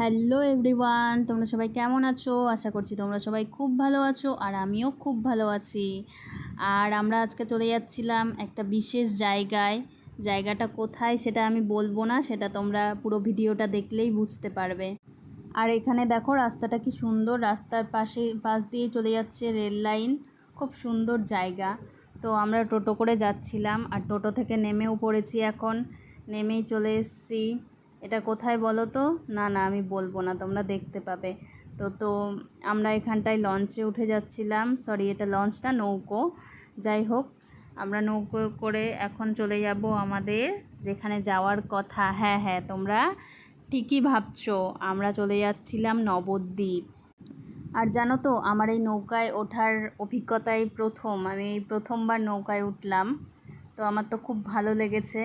Hello everyone, তোমরা সবাই কেমন আছো? আশা করছি তোমরা সবাই খুব ভালো আছো আর আমিও খুব ভালো আছি। আর আমরা আজকে চলে যাচ্ছিলাম একটা বিশেষ জায়গায়। জায়গাটা কোথায় সেটা আমি বলব না, সেটা তোমরা পুরো ভিডিওটা দেখলেই বুঝতে পারবে। আর এখানে দেখো রাস্তাটা কি সুন্দর, রাস্তার পাশে, পাশ দিয়ে চলে যাচ্ছে রেল লাইন। খুব সুন্দর জায়গা। তো আমরা টোটো করে যাচ্ছিলাম আর টোটো থেকে নেমেও পড়েছি এখন। নেমেই চলে এসেছি। এটা কোথায় বলো তো? না না, আমি বলব না, তোমরা দেখতে পাবে। তো তো আমরা এখানটায় লঞ্চে উঠে যাচ্ছিলাম। সরি এটা লঞ্চটা নৌকো। যাই হোক, আমরা নৌকো করে এখন চলে যাব আমাদের যেখানে যাওয়ার কথা। হ্যাঁ হ্যাঁ তোমরা ঠিকই ভাবছ, আমরা চলে যাচ্ছিলাম নবদ্বীপ। আর জানো তো, আমার এই নৌকায় ওঠার অভিজ্ঞতাই প্রথম। আমি প্রথমবার নৌকায় উঠলাম। তো আমার তো খুব ভালো লেগেছে।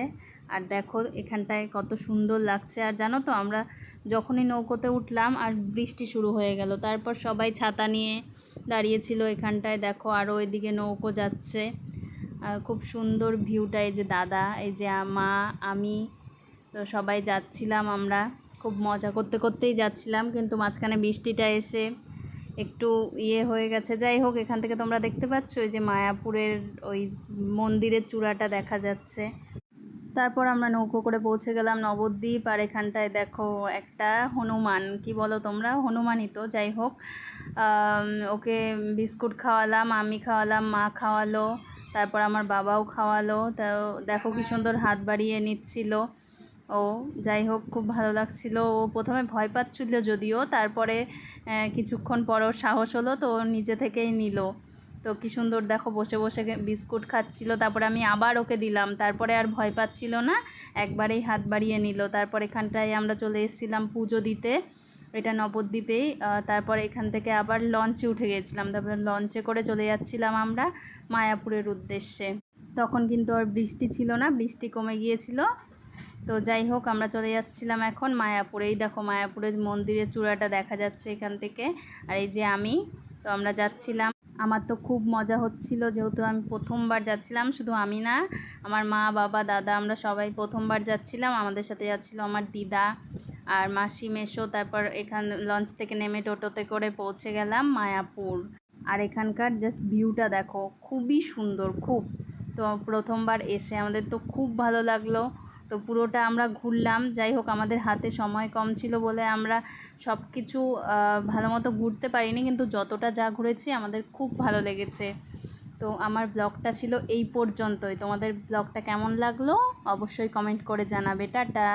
আর দেখো এখানটায় কত সুন্দর লাগছে। আর জানো তো আমরা যখনই নৌকোতে উঠলাম আর বৃষ্টি শুরু হয়ে গেল। তারপর সবাই ছাতা নিয়ে দাঁড়িয়েছিল এখানটায়। দেখো আরও এদিকে নৌকো যাচ্ছে। আর খুব সুন্দর ভিউটা এই যে দাদা, এই যে মা আমি। তো সবাই যাচ্ছিলাম আমরা। খুব মজা করতে করতেই যাচ্ছিলাম, কিন্তু মাঝখানে বৃষ্টিটা এসে একটু ইয়ে হয়ে গেছে। যাই হোক, এখান থেকে তোমরা দেখতে পাচ্ছ ওই যে মায়াপুরের ওই মন্দিরের চূড়াটা দেখা যাচ্ছে। তারপর আমরা নৌকো করে পৌঁছে গেলাম নবদ্বীপ, আর এখানটায় দেখো একটা হনুমান। কি বলো তোমরা? হনুমানই তো, যাই হোক। ওকে বিস্কুট খাওয়ালাম, আমি খাওয়ালাম, মা খাওয়ালো, তারপর আমার বাবাও খাওয়ালো। তো দেখো কি সুন্দর হাত বাড়িয়ে নিচ্ছিল। ও, যাই হোক, খুব ভালো লাগছিল। ও প্রথমে ভয় পাচ্ছিল যদিও, তারপরে কিছুক্ষণ পর সাহস হলো, তো নিজে থেকেই নিল। তো কি সুন্দর, দেখো, বসে বসে বিস্কুট খাচ্ছিল। তারপরে আমি আবার ওকে দিলাম। তারপরে আর ভয় পাচ্ছিল না, একবারেই হাত বাড়িয়ে নিল। তারপর এখানটায় আমরা চলে এসেছিলাম পুজো দিতে, এটা নবদ্বীপেই। তারপর এখান থেকে আবার লঞ্চে উঠে গেছিলাম। তারপর লঞ্চে করে চলে যাচ্ছিলাম আমরা মায়াপুরের উদ্দেশ্যে। তখন কিন্তু আর বৃষ্টি ছিল না, বৃষ্টি কমে গিয়েছিল। তো যাই হোক, আমরা চলে যাচ্ছিলাম এখন মায়াপুরেই দেখো মায়াপুরের মন্দিরের চূড়াটা দেখা যাচ্ছে এখান থেকে। আর এই যে আমি, তো আমরা যাচ্ছিলাম। আমার তো খুব মজা হচ্ছিল যেহেতু আমি প্রথমবার যাচ্ছিলাম, শুধু আমি না, আমার মা, বাবা, দাদা, আমরা সবাই প্রথমবার যাচ্ছিলাম। আমাদের সাথে যাচ্ছিল আমার দিদা আর মাসি মেশো তারপর এখান লঞ্চ থেকে নেমে টোটোতে করে পৌঁছে গেলাম মায়াপুর। আর এখানকার জাস্ট ভিউটা দেখো, খুবই সুন্দর, খুব। তো প্রথমবার এসে আমাদের তো খুব ভালো লাগল। তো পুরোটা আমরা ঘুরলাম। যাই হোক, আমাদের হাতে সময় কম ছিল বলে আমরা সব কিছু ভালো মতো ঘুরতে পারিনি। কিন্তু যতটা যা ঘুরেছি, আমাদের খুব ভালো লেগেছে। তো আমার ব্লগটা ছিল এই পর্যন্তই। তোমাদের ব্লগটা কেমন লাগল? অবশ্যই কমেন্ট করে জানাবে। টাটা!